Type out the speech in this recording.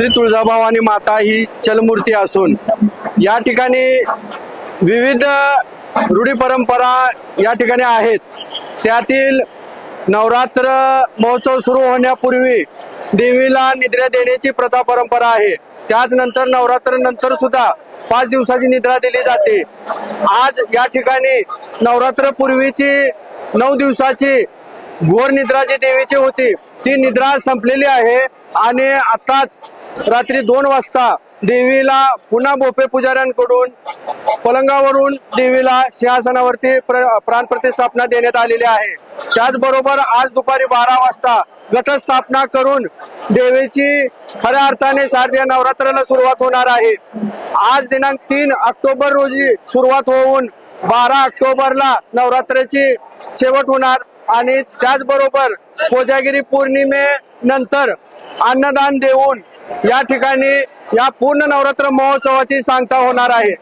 श्री तुळजाभवानी माता ही चलमूर्ती असून या ठिकाणी विविध रूढी परंपरा या ठिकाणी आहेत. त्यातील नवरात्र महोत्सव सुरू होण्यापूर्वी देवीला निद्रा देण्याची प्रथा परंपरा आहे. त्याचनंतर नवरात्र नंतर सुद्धा पाच दिवसाची निद्रा दिली जाते. आज या ठिकाणी नवरात्र पूर्वीची नऊ दिवसाची घोर निद्रा जी देवीची होती ती निद्रा संपलेली आहे आणि आताच रात्री दोन वाजता देवीला पुन्हा बोपे पुजाऱ्यांकडून पलंगावरून देवीला सिंहासनावरती प्र, प्राण प्रतिष्ठापना देण्यात आलेली आहे. त्याचबरोबर आज दुपारी बारा वाजता घटस्थापना करून देवीची खऱ्या अर्थाने शारदीय नवरात्राला सुरुवात होणार आहे. आज दिनांक तीन ऑक्टोबर रोजी सुरुवात होऊन बारा ऑक्टोबरला नवरात्राची शेवट होणार. आणि त्याचबरोबर कोजागिरी पौर्णिमेनंतर अन्नदान देऊन या ठिकाणी या पूर्ण नवरात्र महोत्सवाची सांगता होणार आहे.